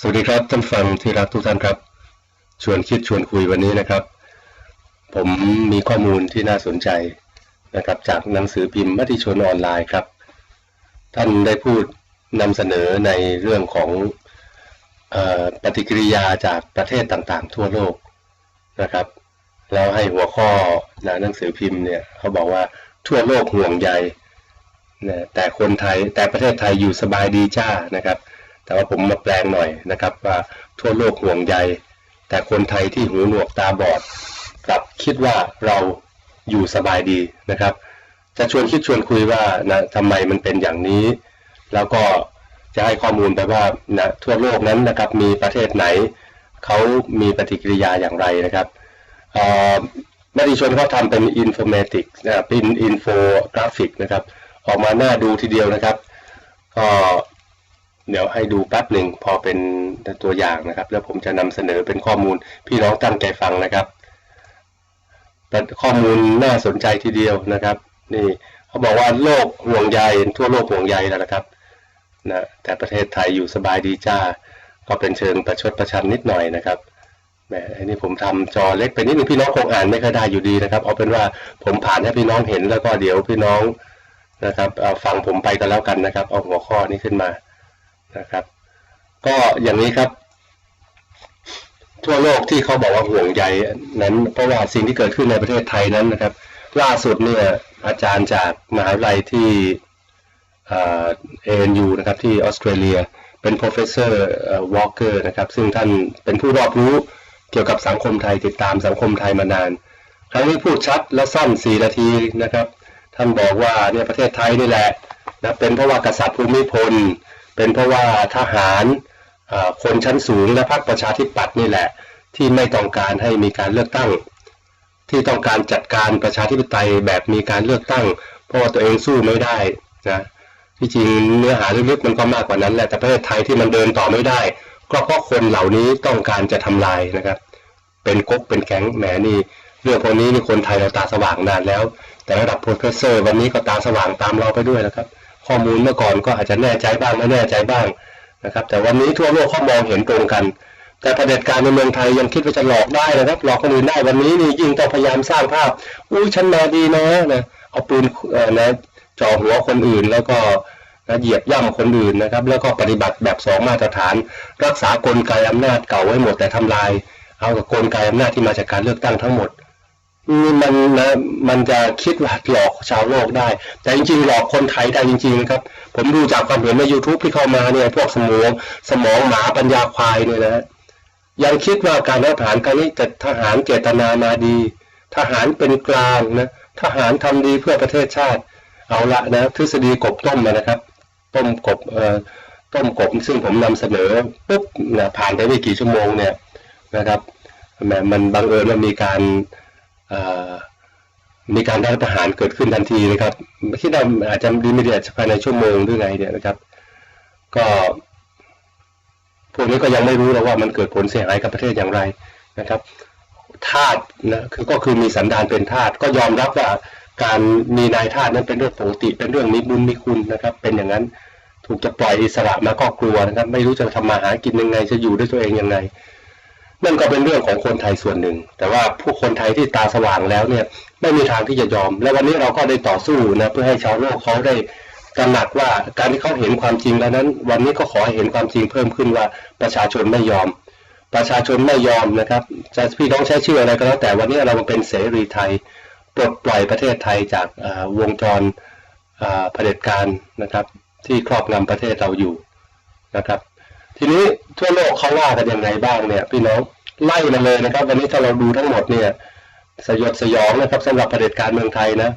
สวัสดีครับท่านฟังที่รักทุกท่านครับ ชวนคิดชวนคุยวันนี้นะครับ ผมมีข้อมูลที่น่าสนใจนะครับ จากหนังสือพิมพ์มติชนออนไลน์ครับ ท่านได้พูดนำเสนอในเรื่องของออปฏิกิริยาจากประเทศต่างๆ ทั่วโลกนะครับ แล้วให้หัวข้อในหนังสือพิมพ์เนี่ยเขาบอกว่าทั่วโลกห่วงใยนะแต่คนไทยแต่ประเทศไทยอยู่สบายดีจ้านะครับ แต่ว่าผมมาแปลงหน่อยนะครับว่าทั่วโลกห่วงใย แต่คนไทยที่หูหนวกตาบอดกลับคิดว่าเราอยู่สบายดีนะครับ จะชวนคิดชวนคุยว่านะทำไมมันเป็นอย่างนี้ แล้วก็จะให้ข้อมูลไปว่านะทั่วโลกนั้นนะครับมีประเทศไหนเขามีปฏิกิริยาอย่างไรนะครับเอ่อมติชนเขาทำเป็นอินโฟเมติกนะเป็นอินโฟกราฟิกนะครับ ออกมาหน้าดูทีเดียวนะครับก็ เดี๋ยวให้ดูแป๊บหนึ่งพอเป็นตัวอย่างนะครับ แล้วผมจะนำเสนอเป็นข้อมูลพี่น้องตั้งใจฟังนะครับข้อมูลน่าสนใจทีเดียวนะครับ นี่เขาบอกว่าโลกห่วงใยทั่วโลกห่วงใยแล้วนะครับนะแต่ประเทศไทยอยู่สบายดีจ้า ก็เป็นเชิงประชดประชันนิดหน่อยนะครับแหมอันนี้ผมทำจอเล็กไปนิดนึงพี่น้องคงอ่านไม่ค่อยได้อยู่ดีนะครับ เอาเป็นว่าผมผ่านให้พี่น้องเห็นแล้วก็เดี๋ยวพี่น้องนะครับฟังผมไปกันแล้วกันนะครับ เอาหัวข้อนี้ขึ้นมา นะครับ ก็อย่างนี้ครับ ทั่วโลกที่เขาบอกว่าห่วงใยนั้น เพราะว่าสิ่งที่เกิดขึ้นในประเทศไทยนั้นนะครับ ล่าสุดเนี่ยอาจารย์จากมหาวิทยาลัยที่เอ็นยูนะครับที่ออสเตรเลียเป็น professor Walker นะครับ ซึ่งท่านเป็นผู้รอบรู้เกี่ยวกับสังคมไทยติดตามสังคมไทยมานาน ครั้งนี้พูดชัดและสั้น 4 นาทีนะครับ ท่านบอกว่าเนี่ยประเทศไทยนี่แหละนะเป็นเพราะว่ากษัตริย์ภูมิพล เป็นเพราะว่าทหารคนชั้นสูงและพรรคประชาธิปัตย์นี่แหละที่ไม่ต้องการให้มีการเลือกตั้ง ที่ต้องการจัดการประชาธิปไตยแบบมีการเลือกตั้ง เพราะว่าตัวเองสู้ไม่ได้นะที่จริงเนื้อหาลึกๆมันก็มากกว่านั้นแหละแต่ประเทศไทยที่มันเดินต่อไม่ได้ ก็เพราะคนเหล่านี้ต้องการจะทำลายนะครับ เป็นก๊กเป็นแก๊งแหมนี่เรื่องพวกนี้นี่คนไทยเราตาสว่างนานแล้ว แต่ระดับโปรเฟสเซอร์วันนี้ก็ตาสว่างตามเราไปด้วยนะครับ ข้อมูลเมื่อก่อนก็อาจจะแน่ใจบ้างไม่แน่ใจบ้างนะครับ แต่วันนี้ทั่วโลกเขามองเห็นตรงกัน แต่ประเด็จการในเมืองไทยยังคิดว่าจะหลอกได้นะครับ หลอกคนอื่นได้วันนี้นี่ยิ่งต้องพยายามสร้างภาพอุ้ยฉันมาดีนะนะเอาปืนเอ่อนะจ่อหัวคนอื่นแล้วก็นะเหยียบย่ำคนอื่นนะครับ แล้วก็ปฏิบัติแบบสองมาตรฐาน รักษากลไกอำนาจเก่าไว้หมดแต่ทำลาย เอากับกลไกอำนาจที่มาจากการเลือกตั้งทั้งหมด มันนะมันจะคิดว่าหลอกชาวโลกได้ แต่จริงๆ หลอกคนไทยได้จริงๆนะครับ ผมดูจากความเห็นใน YouTube ที่เข้ามาเนี่ยพวกสมองสมองหมาปัญญาควายเนี่ยนะยังคิดว่าการรัฐประหารครั้งนี้จะทหารเจตนามาดี ทหารเป็นกลางนะทหารทำดีเพื่อประเทศชาติ เอาละนะทฤษฎีกบต้มมานะครับ ต้มกบเอ่อต้มกบซึ่งผมนำเสนอปุ๊บนะผ่านไปไม่กี่ชั่วโมงเนี่ยนะครับแหมมันบังเอิญว่ามีการ มีการรัฐประหารเกิดขึ้นทันทีนะครับคิดว่าอาจจะดีไม่ดีภายในชั่วโมงหรือไงเนี่ยนะครับ ก็พวกนี้ก็ยังไม่รู้แล้วว่ามันเกิดผลเสียหายกับประเทศอย่างไรนะครับทาสนะคือก็คือมีสันดานเป็นทาสก็ยอมรับว่าการมีนายทาสนั้นเป็นเรื่องปกติ เป็นเรื่องมีบุญมีคุณนะครับ เป็นอย่างนั้นถูกจะปล่อยอิสระมาก็กลัวนะครับ ไม่รู้จะทำมาหากินยังไงจะอยู่ด้วยตัวเองยังไง นั่นก็เป็นเรื่องของคนไทยส่วนหนึ่ง แต่ว่าผู้คนไทยที่ตาสว่างแล้วเนี่ยไม่มีทางที่จะยอม และวันนี้เราก็ได้ต่อสู้นะเพื่อให้ชาวโลกเขาได้ตระหนักว่าการที่เขาเห็นความจริงแล้วนั้น วันนี้ก็ขอให้เห็นความจริงเพิ่มขึ้นว่าประชาชนไม่ยอม ประชาชนไม่ยอมนะครับจะพี่น้องใช้ชื่ออะไรก็แล้วแต่วันนี้เราเป็นเสรีไทยปลดปล่อยประเทศไทยจากวงจรเผด็จการนะครับ ที่ครอบงำประเทศเราอยู่นะครับ ทีนี้ทั่วโลกเขาว่ากันยังไงบ้างเนี่ยพี่น้องไล่มาเลยนะครับ วันนี้ถ้าเราดูทั้งหมดเนี่ยสยดสยองนะครับสำหรับประเด็จการเมืองไทยนะ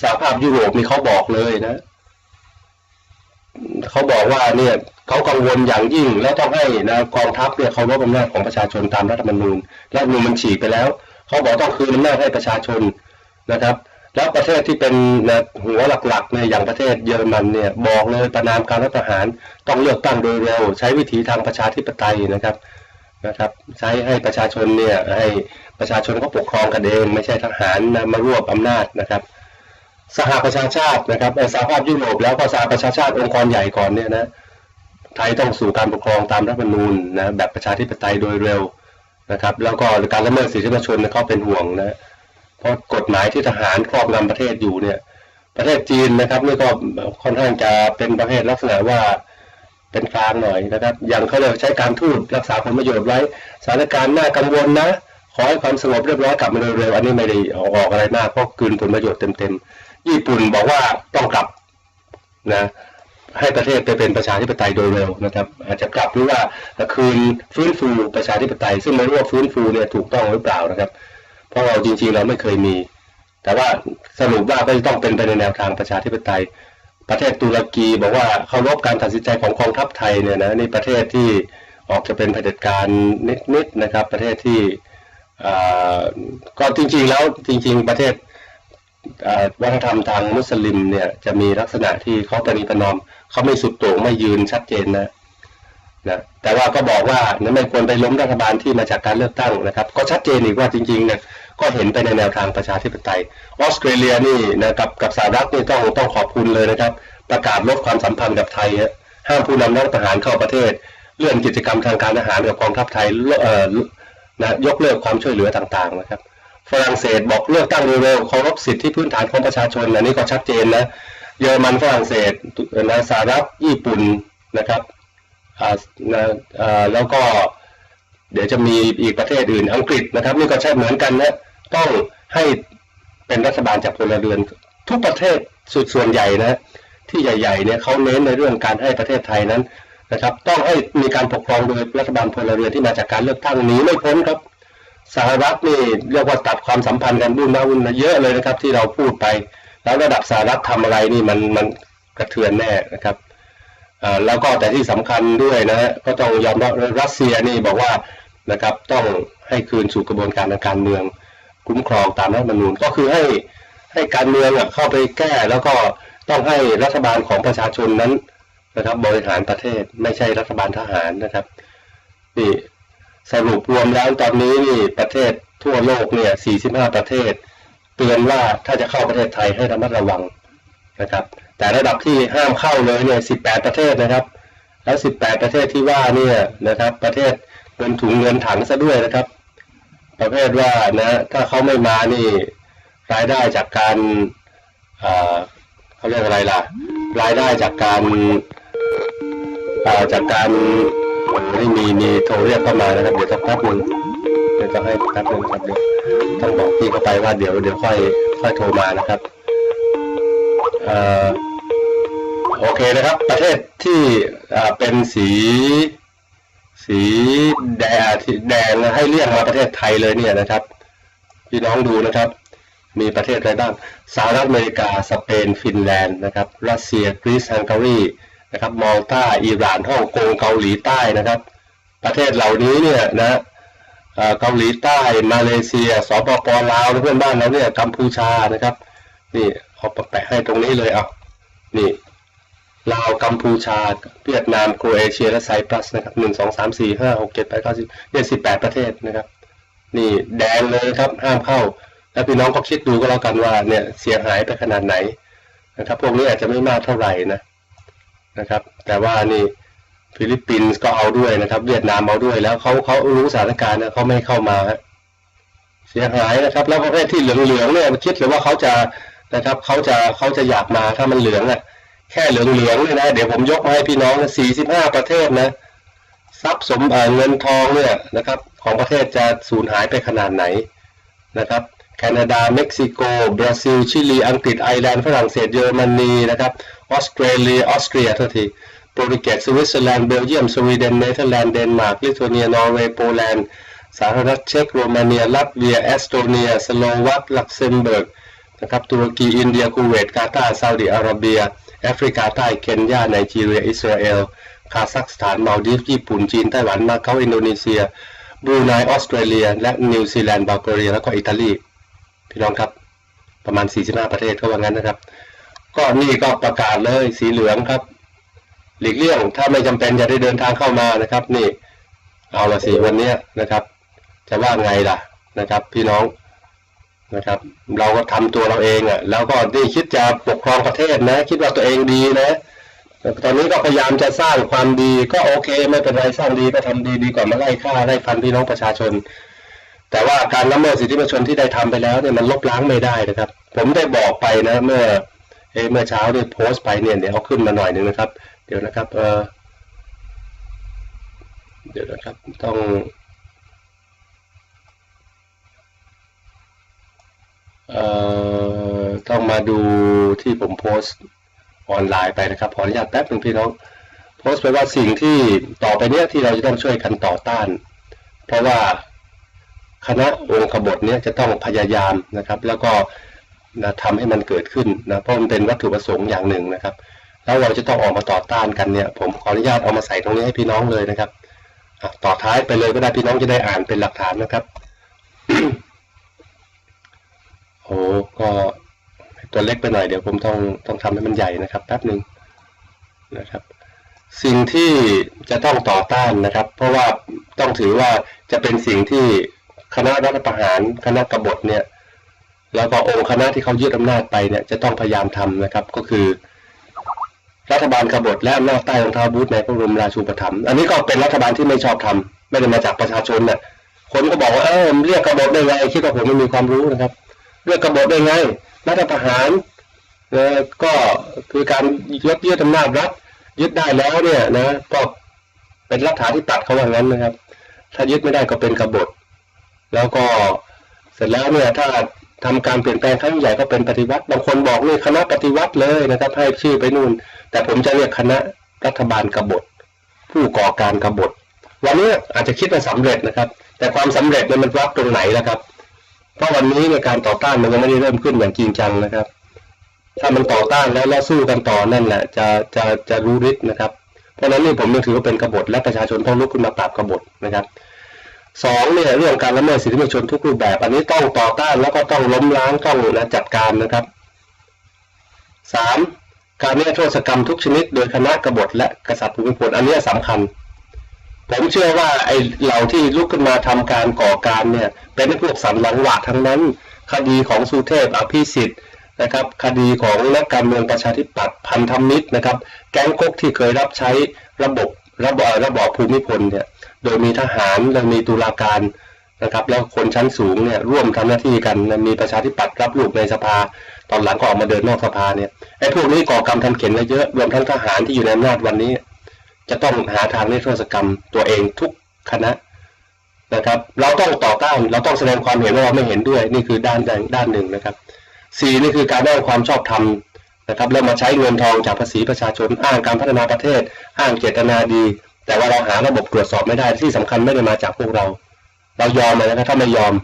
สหภาพยุโรปนี่เขาบอกเลยนะเขาบอกว่าเนี่ยเขากังวลอย่างยิ่ง แล้วต้องให้นะกองทัพเนี่ยเขารบอำนาจของประชาชนตามรัฐธรรมนูญรัฐธรรมนูญมันฉีกไปแล้ว เขาบอกต้องคืนอำนาจให้ประชาชนนะครับ แล้วประเทศที่เป็นนะหัวหลักๆเนี่ยอย่างประเทศเยอรมันเนี่ยบอกเลยประนามการรัฐประหารต้องเลือกตั้งโดยเร็ว ใช้วิธีทางประชาธิปไตยนะครับนะครับใช้ให้ประชาชนเนี่ยให้ประชาชนเขาปกครองกันเอง ไม่ใช่ทหารนะมารวบอำนาจนะครับสหประชาชาตินะครับสหภาพยุโรปแล้วก็สหประชาชาติองค์กรใหญ่ก่อนเนี่ยนะไทยต้องสู่การปกครองตามรัฐธรรมนูญนะแบบประชาธิปไตยโดยเร็วนะครับแล้วก็การละเมิดสิทธิมนุษยชนเนี่ยเขาเป็นห่วงนะ เพราะกฎหมายที่ทหารครอบงำประเทศอยู่เนี่ย ประเทศจีนนะครับนี่ก็ค่อนข้างจะเป็นประเภทลักษณะว่าเป็นกลางหน่อยนะครับ อย่างเขาเลยกใช้การทูตรักษาผลประโยชน์ไว้สถานการณ์น่ากังวลนะ ขอให้ความสงบเรียบร้อยกลับมาเร็วๆอันนี้ไม่ได้ออกอะไรมากเพราะคืนผลประโยชน์เต็มๆญี่ปุ่นบอกว่าต้องกลับนะให้ประเทศไปเป็นประชาธิปไตยโดยเร็วนะครับ อาจจะกลับหรือว่าคืนฟื้นฟูประชาธิปไตย ซึ่งไม่รู้ว่าฟื้นฟูเนี่ยถูกต้องหรือเปล่านะครับ เพราะเราจริงๆเราไม่เคยมี แต่ว่าสรุปว่าก็จะต้องเป็นไปในแนวทางประชาธิปไตย ประเทศตุรกีบอกว่าเคารพการตัดสินใจของกองทัพไทยเนี่ยนะนี่ประเทศที่ออกจะเป็นเผด็จการนิดๆนะครับ ประเทศที่ก็จริงๆแล้วจริง ๆ ประเทศวัฒนธรรมทางมุสลิมเนี่ยจะมีลักษณะที่เขาปณีประนอมเขาไม่สุดโต่งไม่ยืนชัดเจนนะ นะแต่ว่าก็บอกว่าไม่ควรไปล้มรัฐบาลที่มาจากการเลือกตั้งนะครับ ก็ชัดเจนอีกว่าจริงๆเนี่ยก็เห็นไปในแนวทางประชาธิปไตยออสเตรเลียนี่นะกับกับสหรัฐนี่ต้องต้องขอบคุณเลยนะครับ ประกาศลดความสัมพันธ์กับไทยห้ามผู้นำรัฐประหารเข้าประเทศ เลื่อนกิจกรรมทางการทหารกับกองทัพไทยเอ่อนะยกเลิกความช่วยเหลือต่างๆนะครับ ฝรั่งเศสบอกเลือกตั้งเร็วๆเคารพสิทธิพื้นฐานของประชาชนอันนี้ก็ชัดเจนนะเยอรมันฝรั่งเศสนะสหรัฐญี่ปุ่นนะครับ แล้วก็เดี๋ยวจะมีอีกประเทศอื่นอังกฤษนะครับนี่ก็ใช่เหมือนกันนะต้องให้เป็นรัฐบาลจากพลเรือนทุกประเทศสุดส่วนใหญ่นะที่ใหญ่ๆเนี่ยเขาเน้นในเรื่องการให้ประเทศไทยนั้นนะครับ ต้องให้มีการปกครองโดยรัฐบาลพลเรือนที่มาจากการเลือกตั้งนี้ไม่พ้นครับสหรัฐนี่เรียกว่าตัดความสัมพันธ์กันบุญนาวุ่นเยอะเลยนะครับ ที่เราพูดไป แล้วระดับสหรัฐทำอะไรนี่มันมันกระเทือนแน่นะครับ แล้วก็แต่ที่สำคัญด้วยนะฮะก็ต้องยอมรับรัสเซียนี่บอกว่านะครับต้องให้คืนสู่กระบวนการทางการเมืองคุ้มครองตามรัฐธรรมนูญก็คือให้ให้การเมืองเข้าไปแก้แล้วก็ต้องให้รัฐบาลของประชาชนนั้นนะครับบริหารประเทศไม่ใช่รัฐบาลทหารนะครับนี่สรุปรวมแล้วตอนนี้นี่ประเทศทั่วโลกเนี่ย 45 ประเทศ เตือนว่าถ้าจะเข้าประเทศไทยให้ระมัดระวังนะครับ แต่ระดับที่ห้ามเข้าเลยเนี่ย18ประเทศนะครับ แล้ว 18 ประเทศที่ว่าเนี่ยนะครับประเทศเงินถุงเงินถังซะด้วยนะครับ ประเภทว่านะถ้าเขาไม่มานี่รายได้จากการเขาเรียกอะไรล่ะ รายได้จากการจากการนี่มีมีโทรเรียกเข้ามานะครับเดี๋ยวสักแป๊บนึงเดี๋ยวจะให้แป๊บนึงครับเดี๋ยวต้องบอกพี่เขาไปว่าเดี๋ยวเดี๋ยวค่อยค่อยโทรมานะครับเอ่อ โอเคนะครับ ประเทศที่เป็นสี สีแดงแดงให้เรียกมาประเทศไทยเลยเนี่ยนะครับ พี่น้องดูนะครับ มีประเทศอะไรบ้างสหรัฐอเมริกาสเปนฟินแลนด์นะครับรัสเซียกรีซฮังการีนะครับมอลตาอิหร่านฮ่องกงเกาหลีใต้นะครับ ประเทศเหล่านี้เนี่ยนะเกาหลีใต้มาเลเซียสปปลาวเพื่อนบ้านเราเนี่ยกัมพูชานะครับ นี่เอาแปะให้ตรงนี้เลยอะนี่ ลาวกัมพูชาเวียดนามโครเอเชียและไซปรัสนะครับหนึ่งสองสามสี่ห้าหกเจ็ดแปดเก้าสิบเนี่ยสิบแปดประเทศนะครับ นี่แดงเลยครับห้ามเข้า แล้วพี่น้องก็คิดดูก็แล้วกันว่าเนี่ยเสียหายไปขนาดไหนนะครับ พวกนี้อาจจะไม่มากเท่าไหร่นะนะครับ แต่ว่านี่ฟิลิปปินส์ก็เอาด้วยนะครับ เวียดนามเอาด้วยแล้วเขาเขารู้สถานการณ์นะเขาไม่เข้ามาเสียหายนะครับ แล้วประเทศที่เหลืองๆเนี่ยคิดเลยว่าเขาจะนะครับเขาจะเขาจะอยากมาถ้ามันเหลืองอะ แค่เหลืองเหลืองเลยนะ เดี๋ยวผมยกมาให้พี่น้องนะสี่สิบห้าประเทศนะ ทรัพย์สมบัติเงินทองเนี่ยนะครับ ของประเทศจะสูญหายไปขนาดไหนนะครับ แคนาดา เม็กซิโก บราซิล ชิลี อังกฤษ ไอร์แลนด์ ฝรั่งเศส เยอรมนีนะครับ ออสเตรเลีย ออสเตรียทันทีโปรตุเกส สวิตเซอร์แลนด์ เบลเยียม สวีเดน เนเธอร์แลนด์ เดนมาร์ก ลิทัวเนีย นอร์เวย์ โปแลนด์ สาธารณรัฐเช็ก โรมาเนีย ลัตเวียเอสโตเนีย สโลวักลักเซมเบิร์ก นะครับ ตุรกี อินเดีย คูเวต กาตาร์ ซาอุดิอาระเบีย แอฟริกาใต้เคนยาไนจีเรีย อิสราเอล คาซัคสถานมาลดีฟญี่ปุ่น จีน ไต้หวัน มาเก๊าอินโดนีเซีย บรูไน ออสเตรเลีย และนิวซีแลนด์ บัลแกเรีย แล้วก็อิตาลี พี่น้องครับ ประมาณ 45 ประเทศก็ว่างั้นนะครับ ก็นี่ก็ประกาศเลย สีเหลืองครับ หลีกเลี่ยง ถ้าไม่จำเป็นจะได้เดินทางเข้ามานะครับ นี่ เอาละสิวันนี้นะครับ จะว่าไงล่ะนะครับ พี่น้อง นะครับ เราก็ทำตัวเราเองอะ่ะแล้วก็นี่คิดจะปกครองประเทศนะ คิดว่าตัวเองดีนะตอนนี้ก็พยายามจะสร้างความดีก็โอเค ไม่เป็นไรสร้างดีก็ทำดีดีกว่ามาไล่ฆ่าไล่ฟันพี่น้องประชาชน แต่ว่าการละเมิดสิทธิมนุษยชนที่ได้ทำไปแล้วเนี่ยมันลบล้างไม่ได้นะครับ ผมได้บอกไปนะเมื่อเอเมื่อเช้าได้โพสต์ไปเนี่ยเดี๋ยวเอาขึ้นมาหน่อยหนึ่งนะครับ เดี๋ยวนะครับเออเดี๋ยวนะครับต้อง เอ่อต้องมาดูที่ผมโพสต์ออนไลน์ไปนะครับขออนุญาตแป๊บหนึ่งพี่น้อง โพสต์ไปว่าสิ่งที่ต่อไปเนี้ยที่เราจะต้องช่วยกันต่อต้าน เพราะว่าคณะองค์ขบฏเนี้ยจะต้องพยายามนะครับ แล้วก็นะทำให้มันเกิดขึ้นนะเพราะมันเป็นวัตถุประสงค์อย่างหนึ่งนะครับ แล้วเราจะต้องออกมาต่อต้านกันเนี่ย ผมขออนุญาตเอามาใส่ตรงนี้ให้พี่น้องเลยนะครับต่อท้ายไปเลยก็ได้พี่น้องจะได้อ่านเป็นหลักฐานนะครับ โอ้ก็ตัวเล็กไปหน่อยเดี๋ยวผมต้องต้องทำให้มันใหญ่นะครับแป๊บหนึ่งนะครับสิ่งที่จะต้องต่อต้านนะครับ เพราะว่าต้องถือว่าจะเป็นสิ่งที่คณะรัฐประหารคณะกบฏเนี่ยแล้วก็องค์คณะที่เขายึดอำนาจไปเนี่ยจะต้องพยายามทำนะครับก็คือ รัฐบาลกบฏและอำนาจใต้รองเท้าบูทในพระบรมราชูปถัมภ์อันนี้ก็เป็นรัฐบาลที่ไม่ชอบทำไม่ได้มาจากประชาชนน่ะคนก็บอกว่าเออเรียกกบฏได้ไงคิดว่าผมไม่มีความรู้นะครับ เรียกกบฏได้ไงรัฐประหารก็คือการยกยึดอำนาจรัฐยึดได้แล้วเนี่ยนะก็เป็นรัฐาธิปัตย์เขาว่างั้นนะครับ ถ้ายึดไม่ได้ก็เป็นกบฏ แล้วก็เสร็จแล้วเนี่ยถ้าทำการเปลี่ยนแปลงครั้งใหญ่ก็เป็นปฏิวัติ บางคนบอกนี่คณะปฏิวัติเลยนะครับให้ชื่อไปนู่น แต่ผมจะเรียกคณะรัฐบาลกบฏ ผู้ก่อการกบฏ วันนี้อาจจะคิดว่าสำเร็จนะครับ แต่ความสำเร็จเนี่ยมันวัดตรงไหนล่ะครับ เพราะวันนี้ในการต่อต้านมันยังไม่ได้เริ่มขึ้นอย่างจริงจังนะครับ ถ้ามันต่อต้านแล้วแล้วสู้กันต่อนั่นแหละจะจะจะรู้ฤทธิ์นะครับ เพราะฉะนั้นนี่ผมยังถือว่าเป็นกบฏและประชาชนต้องลุกขึ้นมาปราบกบฏนะครับสองเนี่ยเรื่องการละเมิดสิทธิมนุษยชนทุกรูปแบบ อันนี้ต้องต่อต้านแล้วก็ต้องล้มล้างต้องนะจัดการนะครับสามการนิรโทษกรรมทุกชนิด โดยคณะกบฏและกษัตริย์ภูมิพลอันนี้สำคัญ ผมเชื่อว่าไอ้เหล่าที่ลุกขึ้นมาทำการก่อการเนี่ยเป็นพวกสันหลังหวะทั้งนั้น คดีของสุเทพอภิสิทธิ์นะครับคดีของนักการเมืองประชาธิปัตย์พันธมิตรนะครับแก๊งก๊กที่เคยรับใช้ระบบระบอบระบอบภูมิพลเนี่ยโดยมีทหารและมีตุลาการนะครับแล้วคนชั้นสูงเนี่ยร่วมทำหน้าที่กันมีประชาธิปัตย์รับลูกในสภา ตอนหลังก็ออกมาเดินนอกสภาเนี่ยไอ้พวกนี้ก่อกรรมทำเข็นไว้เยอะรวมทั้งทหารที่อยู่ในอำนาจวันนี้ จะต้องหาทางนิรโทษกรรมตัวเองทุกคณะนะครับ เราต้องต่อต้านเราต้องแสดงความเห็นว่าเราไม่เห็นด้วยนี่คือด้านด้านหนึ่งนะครับสี่นี่คือการได้ความชอบธรรมนะครับแล้วมาใช้เงินทองจากภาษีประชาชนอ้างการพัฒนาประเทศ อ้างเจตนาดี แต่ว่าเราหาระบบตรวจสอบไม่ได้ที่สำคัญไม่ได้มาจากพวกเรา เรายอมเลยนะครับถ้าไม่ยอม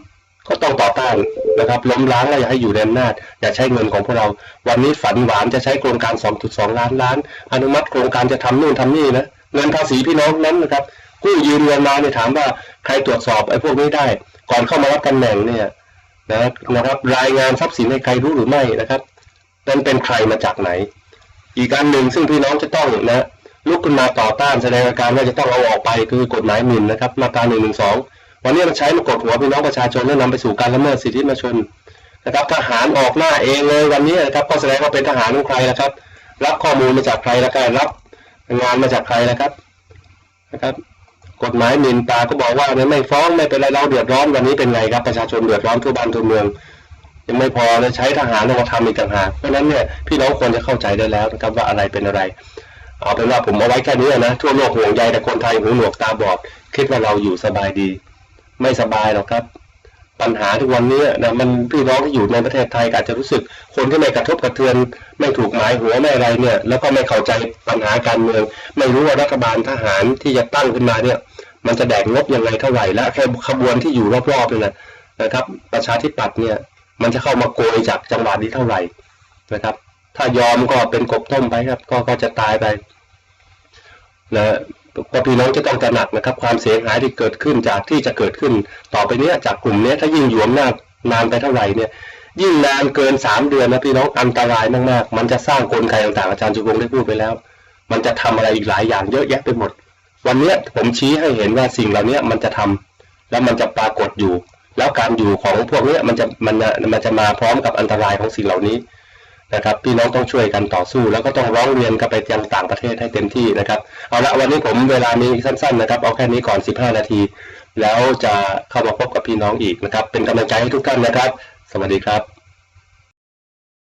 ก็ต้องต่อต้านนะครับล้มล้างและอย่าให้อยู่ในอำนาจอย่าใช้เงินของพวกเรา วันนี้ฝันหวานจะใช้โครงการ 2.2 ล้านล้าน อนุมัติโครงการจะทำนู่นทำนี่นะ เงินภาษีพี่น้องนั้นนะครับกู้ยืมเงินมาเนี่ยถามว่าใครตรวจสอบไอ้พวกนี้ได้ ก่อนเข้ามารับตำแหน่งเนี่ยนะนะครับรายงานทรัพย์สินให้ใครรู้หรือไม่นะครับนั้นเป็นใครมาจากไหน อีกการหนึ่งซึ่งพี่น้องจะต้องนะลุกขึ้นมาต่อต้านแสดงอาการว่าจะต้องเอาออกไปคือกฎหมายหมิ่นนะครับมาตราหนึ่งหนึ่งสองวันนี้มันใช้มากดหัวพี่น้องประชาชนและนำไปสู่การละเมิดสิทธิมนุษยชนนะครับทหารออกหน้าเองเลยวันนี้นะครับก็แสดงว่าเป็นทหารของใครนะครับ รับข้อมูลมาจากใครแล้วก็รับ งานมาจากใครนะครับนะครับ กฎหมายหมิ่นตาก็บอกว่าเนี่ยไม่ฟ้องไม่เป็นไรเราเดือดร้อนวันนี้เป็นไงครับประชาชนเดือดร้อนทั่วบ้านทั่วเมือง ยังไม่พอเลยใช้ทหารมาทำอีกต่างหากเพราะฉะนั้นเนี่ยพี่น้องควรจะเข้าใจได้แล้วนะครับว่าอะไรเป็นอะไร เอาเป็นว่าผมเอาไว้แค่นี้นะทั่วโลกห่วงใยแต่คนไทยหูหนวกตาบอดคิดว่าเราอยู่สบายดี ไม่สบายหรอกครับ ปัญหาทุกวันนี้นะมันพี่น้องที่อยู่ในประเทศไทยอาจจะรู้สึกคนที่ไม่กระทบกระเทือน ไม่ถูกหมายหัวไม่อะไรเนี่ยแล้วก็ไม่เข้าใจปัญหาการเมือง ไม่รู้ว่ารัฐบาลทหารที่จะตั้งขึ้นมาเนี่ยมันจะแดกงบยังไงเท่าไหร่และแค่ขบวนที่อยู่รอบๆเนี่ยนะนะครับ ประชาธิปัตย์เนี่ยมันจะเข้ามาโกยจากจังหวะนี้เท่าไหร่นะครับ ถ้ายอมก็เป็นกบต้มไปครับ ก็ก็จะตายไปนะ ก็พี่น้องจะต้องตระหนักนะครับ ความเสียหายที่เกิดขึ้นจากที่จะเกิดขึ้น ต่อไปเนี้ยจากกลุ่มนี้ถ้ายิ่งอยู่อำนาจนานไปเท่าไหร่เนี่ยยิ่งนานเกินสามเดือนนะพี่น้องอันตรายมากๆ มันจะสร้างกลไกต่างๆอาจารย์จุพงได้พูดไปแล้ว มันจะทำอะไรอีกหลายอย่างเยอะแยะไปหมด วันเนี้ยผมชี้ให้เห็นว่าสิ่งเหล่านี้มันจะทำแล้วมันจะปรากฏอยู่ แล้วการอยู่ของพวกเนี้ยมันจะมันจะมันจะมาพร้อมกับอันตรายของสิ่งเหล่านี้ นะครับพี่น้องต้องช่วยกันต่อสู้ แล้วก็ต้องร้องเรียนกันไปยังต่างประเทศให้เต็มที่นะครับเอาละวันนี้ผมเวลามีสั้นๆนะครับเอาแค่นี้ก่อน 15 นาที แล้วจะเข้ามาพบกับพี่น้องอีกนะครับเป็นกำลังใจให้ทุกท่านนะครับ สวัสดีครับ